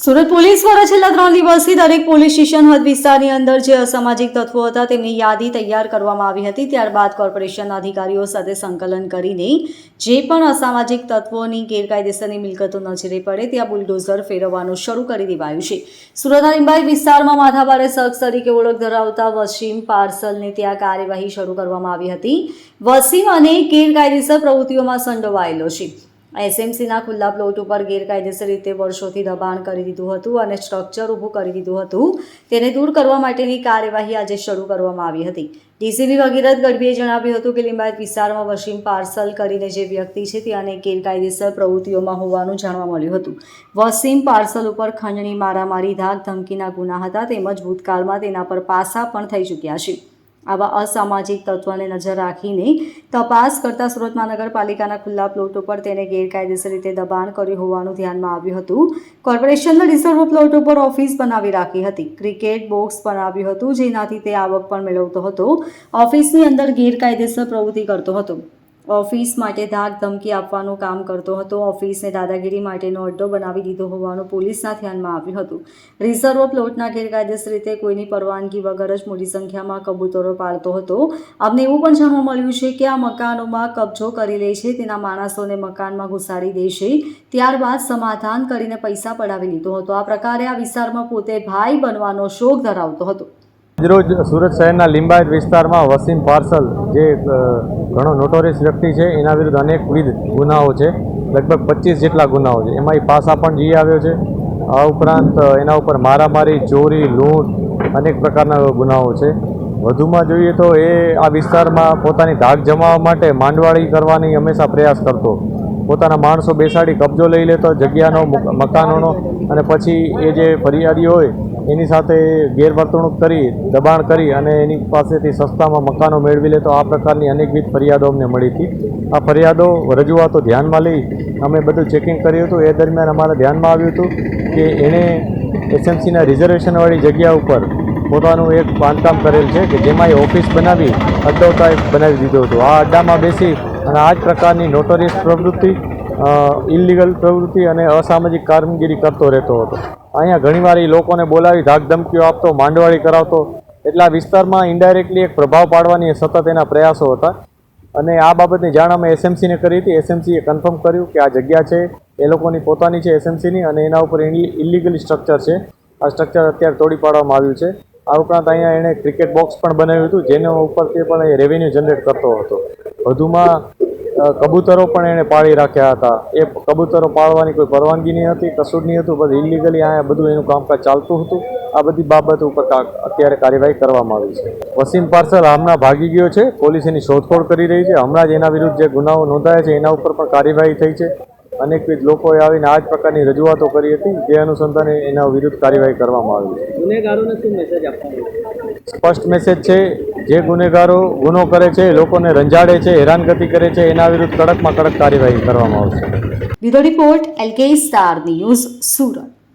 Surat police દ્વારા છેલ્લા ત્રણ દિવસથી દરેક પોલીસ સ્ટેશન હદ વિસ્તારની અંદર જે અસામાજિક તત્વો હતા તેમની યાદી તૈયાર કરવામાં આવી હતી. ત્યારબાદ કોર્પોરેશનના અધિકારીઓ સાથે સંકલન કરીને જે પણ અસામાજિક તત્વોની ગેરકાયદેસરની મિલકતો નજરે પડે ત્યાં બુલડોઝર ફેરવવાનું શરૂ કરી દેવાયું છે. સુરતના લીંબાઈ વિસ્તારમાં માથાભારે શખ્સ તરીકે ઓળખ ધરાવતા વસીમ પાર્સલને ત્યાં કાર્યવાહી શરૂ કરવામાં આવી હતી. વસીમ અને ગેરકાયદેસર પ્રવૃત્તિઓમાં સંડોવાયેલો છે. એસએમસીના ખુલ્લા પ્લોટ ઉપર ગેરકાયદેસર રીતે વર્ષોથી દબાણ કરી દીધું હતું અને સ્ટ્રક્ચર ઊભું કરી દીધું હતું. તેને દૂર કરવા માટેની કાર્યવાહી આજે શરૂ કરવામાં આવી હતી. ડીસીબી ભગીરથ ગઢવીએ જણાવ્યું હતું કે લિંબાયત વિસ્તારમાં વસીમ પાર્સલ કરીને જે વ્યક્તિ છે તે અનેક ગેરકાયદેસર પ્રવૃત્તિઓમાં હોવાનું જાણવા મળ્યું હતું. વસીમ પાર્સલ ઉપર ખંડણી મારામારી ધાક ધમકીના ગુના હતા તેમજ ભૂતકાળમાં તેના પર પાસા પણ થઈ ચૂક્યા છે. આવા અસામાજિક તત્વોને નજર રાખીને તપાસ કરતા સુરત મહાનગરપાલિકાના ખુલ્લા પ્લોટ ઉપર તેને ગેરકાયદેસર રીતે દબાણ કર્યું હોવાનું ધ્યાનમાં આવ્યું હતું. કોર્પોરેશનના રિઝર્વ પ્લોટ ઉપર ઓફિસ બનાવી રાખી હતી. ક્રિકેટ બોક્સ બનાવ્યું હતું, જેનાથી તે આવક પણ મેળવતો હતો. ઓફિસની અંદર ગેરકાયદેસર પ્રવૃત્તિ કરતો હતો. ઓફિસ માટે ધાક ધમકી આપવાનું કામ કરતો હતો. ઓફિસને દાદાગીરી માટેનો અડ્ડો બનાવી દીધો હોવાનું પોલીસના ધ્યાનમાં આવ્યું હતું. રિઝર્વ પ્લોટના ગેરકાયદેસર રીતે કોઈની પરવાનગી વગર જ મોટી સંખ્યામાં કબૂતરો પાળતો હતો. અમને એવું પણ જાણવા મળ્યું છે કે આ મકાનોમાં કબજો કરી લે છે, તેના માણસોને મકાનમાં ઘુસાડી દે છે, ત્યારબાદ સમાધાન કરીને પૈસા પડાવી લીધો હતો. આ પ્રકારે આ વિસ્તારમાં પોતે ભાઈ બનવાનો શોખ ધરાવતો હતો. રોજ સુરત શહેરના લિંબાયત વિસ્તારમાં વસીમ પાર્સલ, જે ઘણો નોટોરિયસ વ્યક્તિ છે, એના વિરુદ્ધ અનેકવિધ ગુનાઓ છે. લગભગ પચીસ જેટલા ગુનાઓ છે. એમાં એ પાસા પણ જઈ આવ્યો છે. આ ઉપરાંત એના ઉપર મારામારી, ચોરી, લૂંટ અનેક પ્રકારના ગુનાઓ છે. વધુમાં જોઈએ તો એ આ વિસ્તારમાં પોતાની ધાક જમાવવા માટે માંડવાળી કરવાની હંમેશા પ્રયાસ કરતો. પોતાના માણસો બેસાડી કબજો લઈ લેતો, જગ્યાનો મકાનોનો અને પછી એ જે ફરિયાદી હોય એની સાથે ગેરવર્તણૂક કરી, દબાણ કરી અને એની પાસેથી સસ્તામાં મકાનો મેળવી લે તો આ પ્રકારની અનેકવિધ ફરિયાદો અમને મળી હતી. આ ફરિયાદો રજૂઆતો ધ્યાનમાં લઈ અમે બધું ચેકિંગ કર્યું હતું. એ દરમિયાન અમારા ધ્યાનમાં આવ્યું હતું કે એણે એસએમસીના રિઝર્વેશનવાળી જગ્યા ઉપર પોતાનું એક બાંધકામ કરેલ છે કે જેમાં એ ઓફિસ બનાવી અડ્ડો ટાઈપ બનાવી દીધો હતો. આ અડ્ડામાં બેસી અને આ જ પ્રકારની નોટોરિયસ પ્રવૃત્તિ ઇલિગલ પ્રવૃત્તિ અને અસામાજિક કામગીરી કરતો રહેતો હતો. અહીંયા ઘણીવાર એ લોકોને બોલાવી ધાકધમકીઓ આપતો, માંડવાળી કરાવતો. એટલે વિસ્તારમાં ઇન્ડાયરેક્ટલી એક પ્રભાવ પાડવાની સતત એના પ્રયાસો હતા. અને આ બાબતની જાણ અમે એસએમસીને કરી હતી. એસએમસીએ કન્ફર્મ કર્યું કે આ જગ્યા છે, એ લોકોની પોતાની છે એસએમસીની અને એના ઉપર ઇલિગલ સ્ટ્રક્ચર છે. આ સ્ટ્રક્ચર અત્યારે તોડી પાડવામાં આવ્યું છે. આ ઉપરાંત અહીંયા એણે ક્રિકેટ બોક્સ પણ બનાવ્યું હતું, જેના ઉપર તે પણ એ રેવન્યુ જનરેટ કરતો હતો. વધુમાં કબૂતરો પણ એણે પાળી રાખ્યા હતા. એ કબૂતરો પાળવાની કોઈ પરવાનગી નહીં હતી કશું નહીં હતું બધું ઇલીગલી અહીંયા બધું એનું કામકાજ ચાલતું હતું. આ બધી બાબત ઉપર અત્યારે કાર્યવાહી કરવામાં આવી છે. વસીમ પાર્સલ હમણાં ભાગી ગયો છે પોલીસ એની શોધખોળ કરી રહી છે. હમણાં જ એના વિરુદ્ધ જે ગુનાઓ નોંધાયા છે એના ઉપર પણ કાર્યવાહી થઈ છે. અનેકવિધ લોકોએ આવીને આ જ પ્રકારની રજૂઆતો કરી હતી. જે અનુસંધાને એના વિરુદ્ધ કાર્યવાહી કરવામાં આવી છે. સ્પષ્ટ મેસેજ છે જે ગુનેગારો ગુનો કરે છે લોકોને રંજાડે છે, હેરાનગતિ કરે છે, એના વિરુદ્ધ કડકમાં કડક કાર્યવાહી કરવામાં આવશે. Bureau report LK star news Surat.